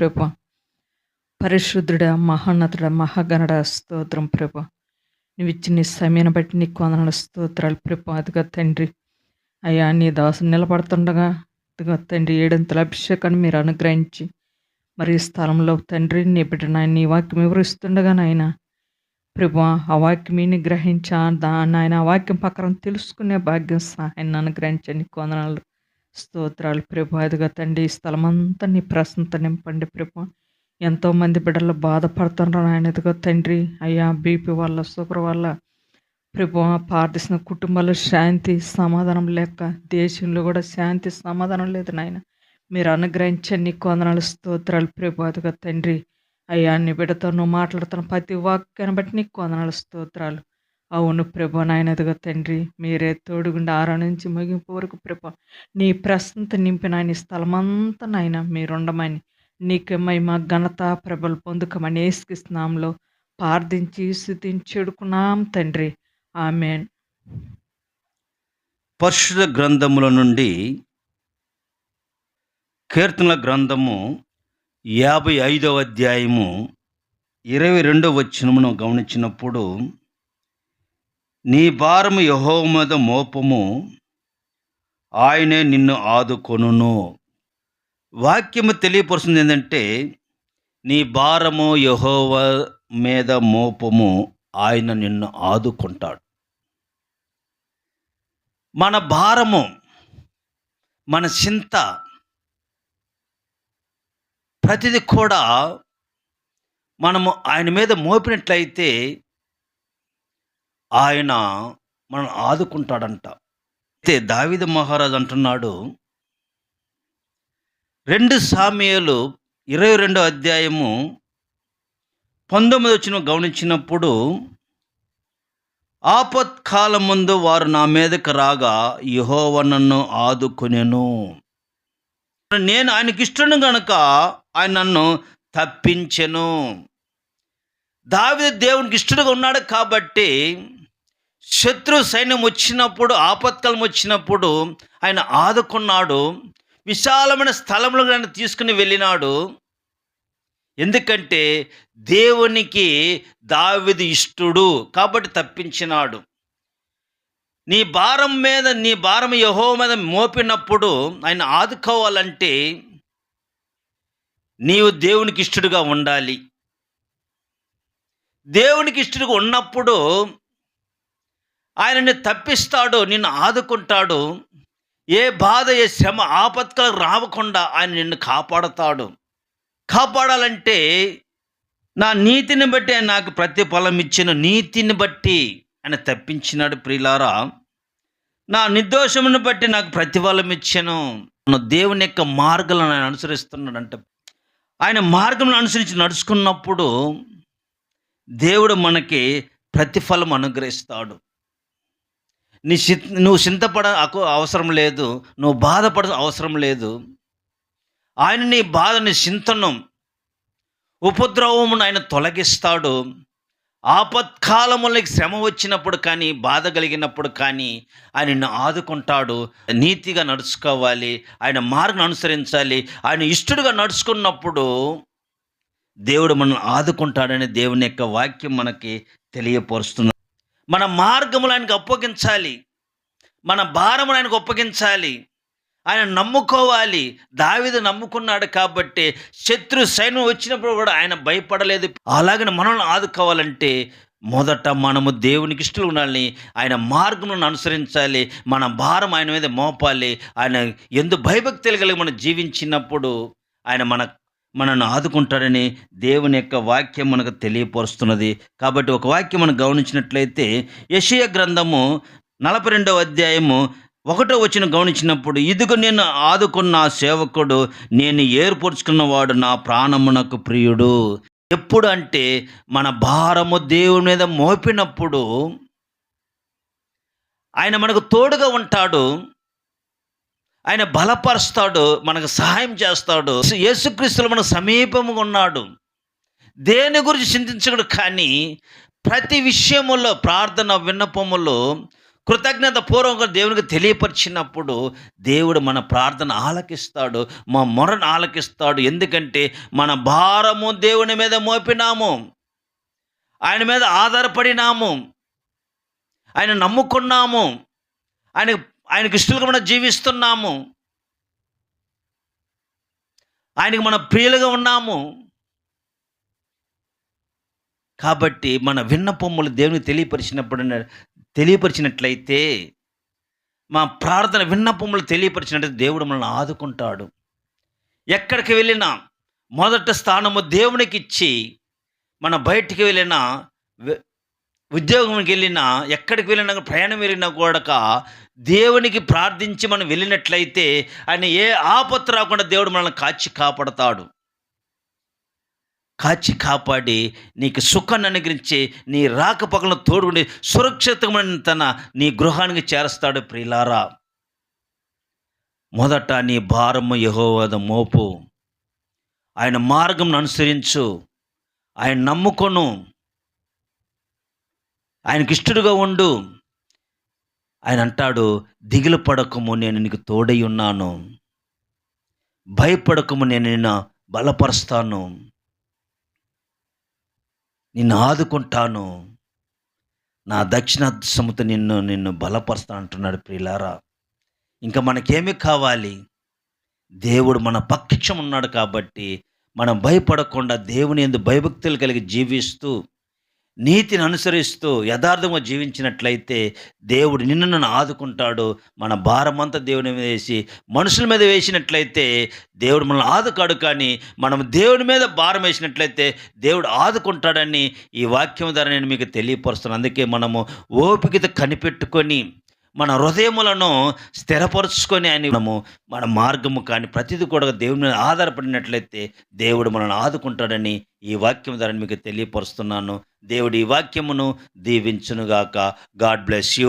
ప్రభ. పరిశుద్ధుడ మహోన్నతుడ మహాగణుడ స్తోత్రం ప్రభ. నువ్వు ఇచ్చిన నీ సమయాన్ని బట్టి నీ కొందనాల స్తోత్రాలు ప్రభ. అదిగా తండ్రి అయ్యా నీ దాసు నిలబడుతుండగా అదిగా తండ్రి ఏడంతల అభిషేకాన్ని మీరు అనుగ్రహించి మరి స్థలంలో తండ్రి నీ బిడ్డ నీ వాక్యం వివరిస్తుండగా నాయన ప్రభు ఆ వాక్యం గ్రహించా దా నాయన ఆ వాక్యం ప్రకారం తెలుసుకునే భాగ్యం సహాయాన్ని అనుగ్రహించండి. కొందనాలు స్తోత్రాలు ప్రభు. అదిగా తండ్రి ఈ స్థలమంతా నీ ప్రశ్నత నింపండి ప్రభు. ఎంతోమంది బిడ్డలు బాధపడుతున్నారు ఆయన ఎదుగో తండ్రి అయ్యా బీపీ వల్ల షుగర్ వల్ల ప్రభు ప్రార్థిస్తున్న కుటుంబాల్లో శాంతి సమాధానం లేక దేశంలో కూడా శాంతి సమాధానం లేదు నాయన. మీరు అనుగ్రహించండి నీ కొందనాలు స్తోత్రాలు ప్రభు. అదిగా తండ్రి అయ్యా నీ బిడ్డతో నువ్వు మాట్లాడుతున్న ప్రతి వాక్యాన్ని బట్టి నీకు కొందనాలు స్తోత్రాలు అవును ప్రభు నాయనదిగా తండ్రి మీరే తోడుగుండి ఆరో నుంచి ముగింపు వరకు ప్రభ నీ ప్రశ్నత నింపిన ఆయన స్థలమంతా నాయన మీరుండమని నీకు మహిమ ఘనత ప్రభలు పొందుకమని ఏసుకిస్తున్నాంలో ప్రార్థించి స్థుతించుడుకున్నాం తండ్రి. ఆమెన్. పరిశుద్ధ గ్రంథముల నుండి కీర్తనల గ్రంథము యాభై ఐదవ అధ్యాయము ఇరవై రెండవ వచనమును గమనించినప్పుడు నీ భారము యహో మీద మోపము. ఆయనే నిన్ను ఆదుకొనును. వాక్యము తెలియపరుస్తుంది ఏంటంటే నీ భారము యహోవ మీద మోపము ఆయన నిన్ను ఆదుకుంటాడు. మన భారము మన చింత ప్రతిదీ కూడా మనము ఆయన మీద మోపినట్లయితే ఆయన మనం ఆదుకుంటాడంట. అయితే దావిద మహారాజు అంటున్నాడు రెండు సామ్యాలు ఇరవై రెండో అధ్యాయము పంతొమ్మిది వచ్చిన గమనించినప్పుడు ఆపత్కాలం ముందు వారు నా మీదకి రాగా యహోవ నన్ను ఆదుకునేను. నేను ఆయనకి ఇష్టను గనుక ఆయన నన్ను తప్పించెను. దావిద దేవునికి ఇష్టడుగా ఉన్నాడు కాబట్టి శత్రు సైన్యం వచ్చినప్పుడు ఆపత్కాలం వచ్చినప్పుడు ఆయన ఆదుకున్నాడు. విశాలమైన స్థలంలో ఆయన తీసుకుని వెళ్ళినాడు. ఎందుకంటే దేవునికి దావిది ఇష్టుడు కాబట్టి తప్పించినాడు. నీ భారం మీద నీ భారం యహో మీద మోపినప్పుడు ఆయన ఆదుకోవాలంటే నీవు దేవునికి ఇష్టడుగా ఉండాలి. దేవునికి ఇష్టడుగా ఉన్నప్పుడు ఆయనని తప్పిస్తాడు నిన్ను ఆదుకుంటాడు ఏ బాధ ఏ శ్రమ ఆపత్కలకు రావకుండా ఆయన నిన్ను కాపాడుతాడు. కాపాడాలంటే నా నీతిని బట్టి ఆయన నాకు ప్రతిఫలం ఇచ్చిన నీతిని బట్టి ఆయన తప్పించినాడు ప్రియులారా. నా నిర్దోషమును బట్టి నాకు ప్రతిఫలం ఇచ్చాను. దేవుని యొక్క మార్గాలను ఆయన అనుసరిస్తున్నాడంట. ఆయన మార్గం అనుసరించి నడుచుకున్నప్పుడు దేవుడు మనకి ప్రతిఫలం అనుగ్రహిస్తాడు. నీ చి నువ్వు చింతపడ అవసరం లేదు. నువ్వు బాధపడ అవసరం లేదు. ఆయన నీ బాధని చింతనం. ఉపద్రవమును ఆయన తొలగిస్తాడు. ఆపత్కాలములకి శ్రమ వచ్చినప్పుడు కానీ బాధ కలిగినప్పుడు కానీ ఆయన నిన్ను ఆదుకుంటాడు. నీతిగా నడుచుకోవాలి. ఆయన మార్గం అనుసరించాలి. ఆయన ఇష్టడుగా నడుచుకున్నప్పుడు దేవుడు మనల్ని ఆదుకుంటాడని దేవుని యొక్క వాక్యం మనకి తెలియపరుస్తుంది. మన మార్గములు ఆయనకు అప్పగించాలి. మన భారములు ఆయనకు అప్పగించాలి. ఆయన నమ్ముకోవాలి. దావిద నమ్ముకున్నాడు కాబట్టి శత్రు సైన్యం వచ్చినప్పుడు కూడా ఆయన భయపడలేదు. అలాగని మనల్ని ఆదుకోవాలంటే మొదట మనము దేవునికి ఇష్టలు ఉండాలని ఆయన మార్గములను అనుసరించాలి. మన భారం ఆయన మీద మోపాలి. ఆయన ఎందు భయభక్తులు కలిగి మనం జీవించినప్పుడు ఆయన మన మనను ఆదుకుంటాడని దేవుని యొక్క వాక్యం మనకు తెలియపరుస్తున్నది. కాబట్టి ఒక వాక్యం మనం గమనించినట్లయితే యషయ గ్రంథము నలభై రెండవ అధ్యాయము ఒకటో వచ్చిన గమనించినప్పుడు ఇదిగో నేను ఆదుకున్న సేవకుడు నేను ఏర్పరుచుకున్నవాడు నా ప్రాణమునకు ప్రియుడు. ఎప్పుడు అంటే మన భారము దేవుని మీద మోపినప్పుడు ఆయన మనకు తోడుగా ఉంటాడు. ఆయన బలపరుస్తాడు మనకు సహాయం చేస్తాడు. యేసుక్రీస్తులు మన సమీపముగా ఉన్నాడు. దేని గురించి చింతించగడు కానీ ప్రతి విషయములో ప్రార్థన విన్నపములో కృతజ్ఞత పూర్వకంగా దేవునికి తెలియపరిచినప్పుడు దేవుడు మన ప్రార్థన ఆలకిస్తాడు మా మొరను ఆలకిస్తాడు. ఎందుకంటే మన భారము దేవుని మీద మోపినాము. ఆయన మీద ఆధారపడినాము. ఆయన నమ్ముకున్నాము. ఆయన ఆయనకి ఇష్టలుగా మనం జీవిస్తున్నాము. ఆయనకి మన ప్రియులుగా ఉన్నాము. కాబట్టి మన విన్నపములు దేవునికి తెలియపరిచినప్పుడు తెలియపరిచినట్లయితే మా ప్రార్థన విన్నపములు తెలియపరిచినట్టు దేవుడు మనల్ని ఆదుకుంటాడు. ఎక్కడికి వెళ్ళినా మొదట స్థానము దేవునికి ఇచ్చి మన బయటికి వెళ్ళినా ఉద్యోగంకి వెళ్ళినా ఎక్కడికి వెళ్ళినా ప్రయాణం వెళ్ళినా కూడా దేవునికి ప్రార్థించి మనం వెళ్ళినట్లయితే ఆయన ఏ ఆపత్తు రాకుండా దేవుడు మనల్ని కాచి కాపాడతాడు. కాచి కాపాడి నీకు సుఖాన్ని అనుగ్రహించి నీ రాకపోకలను తోడుకుని సురక్షితమైన తన నీ గృహానికి చేరుస్తాడు ప్రిలారా మొదట నీ భారము యహోవద మోపు. ఆయన మార్గం అనుసరించు. ఆయన నమ్ముకొను. ఆయనకి ఇష్టడుగా ఉండు. ఆయన అంటాడు దిగులు పడకము నేను నీకు తోడై ఉన్నాను. భయపడకము నేను నిన్ను బలపరుస్తాను. నిన్ను ఆదుకుంటాను. నా దక్షిణ సముత నిన్ను నిన్ను బలపరుస్తాను అంటున్నాడు ప్రియులారా. ఇంకా మనకేమి కావాలి? దేవుడు మన పక్షం ఉన్నాడు కాబట్టి మనం భయపడకుండా దేవుని ఎందు భయభక్తులు కలిగి జీవిస్తూ నీతిని అనుసరిస్తూ యథార్థంగా జీవించినట్లయితే దేవుడు నిన్ను నన్ను ఆదుకుంటాడు. మన భారమంతా దేవుని మీద వేసి మనుషుల మీద వేసినట్లయితే దేవుడు మనల్ని ఆదుకాడు కానీ మనం దేవుని మీద భారం వేసినట్లయితే దేవుడు ఆదుకుంటాడని ఈ వాక్యం ద్వారా నేను మీకు తెలియపరుస్తున్నాను. అందుకే మనము ఓపికత కనిపెట్టుకొని మన హృదయములను స్థిరపరుచుకొని ఆయన మనము మన మార్గము కానీ ప్రతిదీ కూడా దేవుని మీద ఆధారపడినట్లయితే దేవుడు మనల్ని ఆదుకుంటాడని ఈ వాక్యం ద్వారా మీకు తెలియపరుస్తున్నాను. దేవుడు ఈ వాక్యమును దీవించునుగాక. God bless you